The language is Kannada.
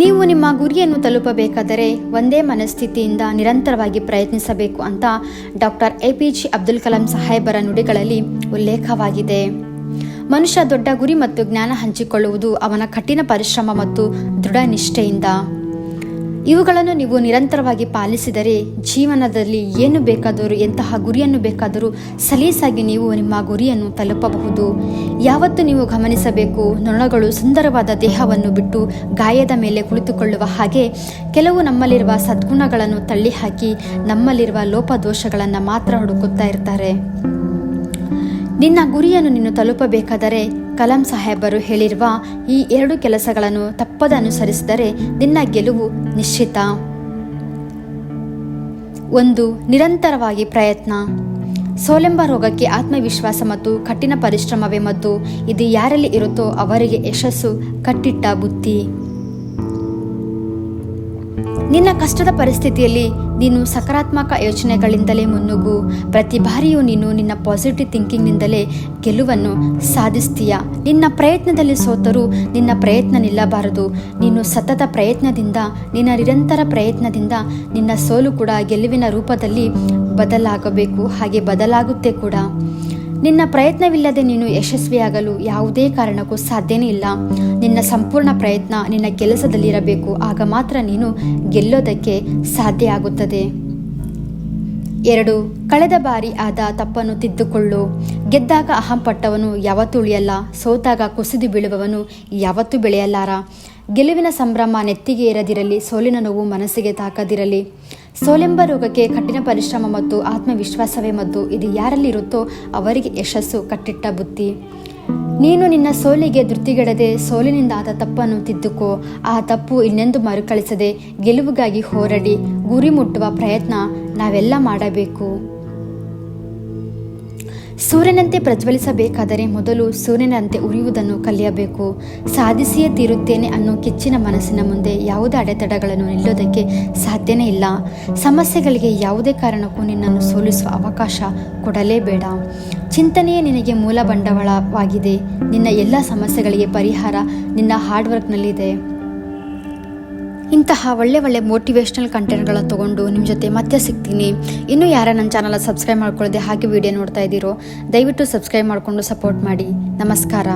ನೀವು ನಿಮ್ಮ ಗುರಿಯನ್ನು ತಲುಪಬೇಕಾದರೆ ಒಂದೇ ಮನಸ್ಥಿತಿಯಿಂದ ನಿರಂತರವಾಗಿ ಪ್ರಯತ್ನಿಸಬೇಕು ಅಂತ doctor A P J Abdul Kalam ಸಾಹೇಬರ ನುಡಿಗಳಲ್ಲಿ ಉಲ್ಲೇಖವಾಗಿದೆ. ಮನುಷ್ಯ ದೊಡ್ಡ ಗುರಿ ಮತ್ತು ಜ್ಞಾನ ಹಂಚಿಕೊಳ್ಳುವುದು ಅವನ ಕಠಿಣ ಪರಿಶ್ರಮ ಮತ್ತು ದೃಢ ನಿಷ್ಠೆಯಿಂದ ಇವುಗಳನ್ನು ನೀವು ನಿರಂತರವಾಗಿ ಪಾಲಿಸಿದರೆ ಜೀವನದಲ್ಲಿ ಏನು ಬೇಕಾದರೂ, ಎಂತಹ ಗುರಿಯನ್ನು ಬೇಕಾದರೂ ಸಲೀಸಾಗಿ ನೀವು ನಿಮ್ಮ ಗುರಿಯನ್ನು ತಲುಪಬಹುದು. ಯಾವತ್ತು ನೀವು ಗಮನಿಸಬೇಕು, ನೊಣಗಳು ಸುಂದರವಾದ ದೇಹವನ್ನು ಬಿಟ್ಟು ಗಾಯದ ಮೇಲೆ ಕುಳಿತುಕೊಳ್ಳುವ ಹಾಗೆ ಕೆಲವು ನಮ್ಮಲ್ಲಿರುವ ಸದ್ಗುಣಗಳನ್ನು ತಳ್ಳಿಹಾಕಿ ನಮ್ಮಲ್ಲಿರುವ ಲೋಪದೋಷಗಳನ್ನು ಮಾತ್ರ ಹುಡುಕುತ್ತಾ ಇರ್ತಾರೆ. ನಿನ್ನ ಗುರಿಯನ್ನು ನೀನು ತಲುಪಬೇಕಾದರೆ ಕಲಾಂ ಸಾಹೇಬರು ಹೇಳಿರುವ ಈ ಎರಡು ಕೆಲಸಗಳನ್ನು ತಪ್ಪದ ಅನುಸರಿಸಿದರೆ ನಿನ್ನ ಗೆಲುವು ನಿಶ್ಚಿತ. ಒಂದು, ನಿರಂತರವಾಗಿ ಪ್ರಯತ್ನ. ಸೋಲೆಂಬ ರೋಗಕ್ಕೆ ಆತ್ಮವಿಶ್ವಾಸ ಮತ್ತು ಕಠಿಣ ಪರಿಶ್ರಮವೇ ಮತ್ತು ಇದು ಯಾರಲ್ಲಿ ಇರುತ್ತೋ ಅವರಿಗೆ ಯಶಸ್ಸು ಕಟ್ಟಿಟ್ಟ ಬುತ್ತಿ ನಿನ್ನ ಕಷ್ಟದ ಪರಿಸ್ಥಿತಿಯಲ್ಲಿ ನೀನು ಸಕಾರಾತ್ಮಕ ಯೋಚನೆಗಳಿಂದಲೇ ಮುನ್ನುಗ್ಗು. ಪ್ರತಿ ಬಾರಿಯೂ ನೀನು ನಿನ್ನ ಪಾಸಿಟಿವ್ ಥಿಂಕಿಂಗ್ನಿಂದಲೇ ಗೆಲುವನ್ನು ಸಾಧಿಸ್ತೀಯ. ನಿನ್ನ ಪ್ರಯತ್ನದಲ್ಲಿ ಸೋತರೂ ನಿನ್ನ ಪ್ರಯತ್ನ ನಿಲ್ಲಬಾರದು. ನೀನು ಸತತ ಪ್ರಯತ್ನದಿಂದ, ನಿನ್ನ ನಿರಂತರ ಪ್ರಯತ್ನದಿಂದ ನಿನ್ನ ಸೋಲು ಕೂಡ ಗೆಲುವಿನ ರೂಪದಲ್ಲಿ ಬದಲಾಗಬೇಕು. ಹಾಗೆ ಬದಲಾಗುತ್ತೆ ಕೂಡ. ನಿನ್ನ ಪ್ರಯತ್ನವಿಲ್ಲದೆ ನೀನು ಯಶಸ್ವಿಯಾಗಲು ಯಾವುದೇ ಕಾರಣಕ್ಕೂ ಸಾಧ್ಯನೇ ಇಲ್ಲ. ನಿನ್ನ ಸಂಪೂರ್ಣ ಪ್ರಯತ್ನ ನಿನ್ನ ಕೆಲಸದಲ್ಲಿರಬೇಕು. ಆಗ ಮಾತ್ರ ನೀನು ಗೆಲ್ಲೋದಕ್ಕೆ ಸಾಧ್ಯ ಆಗುತ್ತದೆ. ಎರಡು, ಕಳೆದ ಬಾರಿ ಆದ ತಪ್ಪನ್ನು ತಿದ್ದುಕೊಳ್ಳು. ಗೆದ್ದಾಗ ಅಹಂಪಟ್ಟವನು ಯಾವತ್ತೂ ಉಳಿಯಲ್ಲ. ಸೋತಾಗ ಕುಸಿದು ಬೀಳುವವನು ಯಾವತ್ತೂ ಬೆಳೆಯಲಾರ ಗೆಲುವಿನ ಸಂಭ್ರಮ ನೆತ್ತಿಗೆ ಇರದಿರಲಿ ಸೋಲಿನ ನೋವು ಮನಸ್ಸಿಗೆ ತಾಕದಿರಲಿ. ಸೋಲೆಂಬ ರೋಗಕ್ಕೆ ಕಠಿಣ ಪರಿಶ್ರಮ ಮತ್ತು ಆತ್ಮವಿಶ್ವಾಸವೇ ಮದ್ದು. ಇದು ಯಾರಲ್ಲಿರುತ್ತೋ ಅವರಿಗೆ ಯಶಸ್ಸು ಕಟ್ಟಿಟ್ಟ ಬುತ್ತಿ ನೀನು ನಿನ್ನ ಸೋಲಿಗೆ ಧೃತಿಗೆಡದೆ, ಸೋಲಿನಿಂದ ಆದ ತಪ್ಪನ್ನು ತಿದ್ದುಕೋ. ಆ ತಪ್ಪು ಇನ್ನೆಂದು ಮರುಕಳಿಸದೆ, ಗೆಲುವಿಗಾಗಿ ಹೋರಾಡಿ, ಗುರಿ ಮುಟ್ಟುವ ಪ್ರಯತ್ನ ನಾವೆಲ್ಲ ಮಾಡಬೇಕು. ಸೂರ್ಯನಂತೆ ಪ್ರಜ್ವಲಿಸಬೇಕಾದರೆ ಮೊದಲು ಸೂರ್ಯನಂತೆ ಉರಿಯುವುದನ್ನು ಕಲಿಯಬೇಕು. ಸಾಧಿಸಿಯೇ ತೀರುತ್ತೇನೆ ಅನ್ನೋ ಕಿಚ್ಚಿನ ಮನಸ್ಸಿನ ಮುಂದೆ ಯಾವುದೇ ಅಡೆತಡೆಗಳನ್ನು ನಿಲ್ಲೋದಕ್ಕೆ ಸಾಧ್ಯನೇ ಇಲ್ಲ. ಸಮಸ್ಯೆಗಳಿಗೆ ಯಾವುದೇ ಕಾರಣಕ್ಕೂ ನಿನ್ನನ್ನು ಸೋಲಿಸುವ ಅವಕಾಶ ಕೊಡಲೇಬೇಡ. ಚಿಂತನೆಯೇ ನಿನಗೆ ಮೂಲ ಬಂಡವಾಳವಾಗಿದೆ. ನಿನ್ನ ಎಲ್ಲ ಸಮಸ್ಯೆಗಳಿಗೆ ಪರಿಹಾರ ನಿನ್ನ ಹಾರ್ಡ್ ವರ್ಕ್ನಲ್ಲಿದೆ ಇಂತಹ ಒಳ್ಳೆ ಒಳ್ಳೆ ಮೋಟಿವೇಶ್ನಲ್ ಕಂಟೆಂಟ್ಗಳನ್ನ ತೊಗೊಂಡು ನಿಮ್ಮ ಜೊತೆ ಮತ್ತೆ ಸಿಗ್ತೀನಿ. ಇನ್ನೂ ಯಾರ ನನ್ನ ಚಾನಲ್ ಸಬ್ಸ್ಕ್ರೈಬ್ ಮಾಡ್ಕೊಳ್ಳದೆ ಹಾಗೆ ವಿಡಿಯೋ ನೋಡ್ತಾ ಇದ್ದೀರೋ, ದಯವಿಟ್ಟು ಸಬ್ಸ್ಕ್ರೈಬ್ ಮಾಡಿಕೊಂಡು ಸಪೋರ್ಟ್ ಮಾಡಿ. ನಮಸ್ಕಾರ.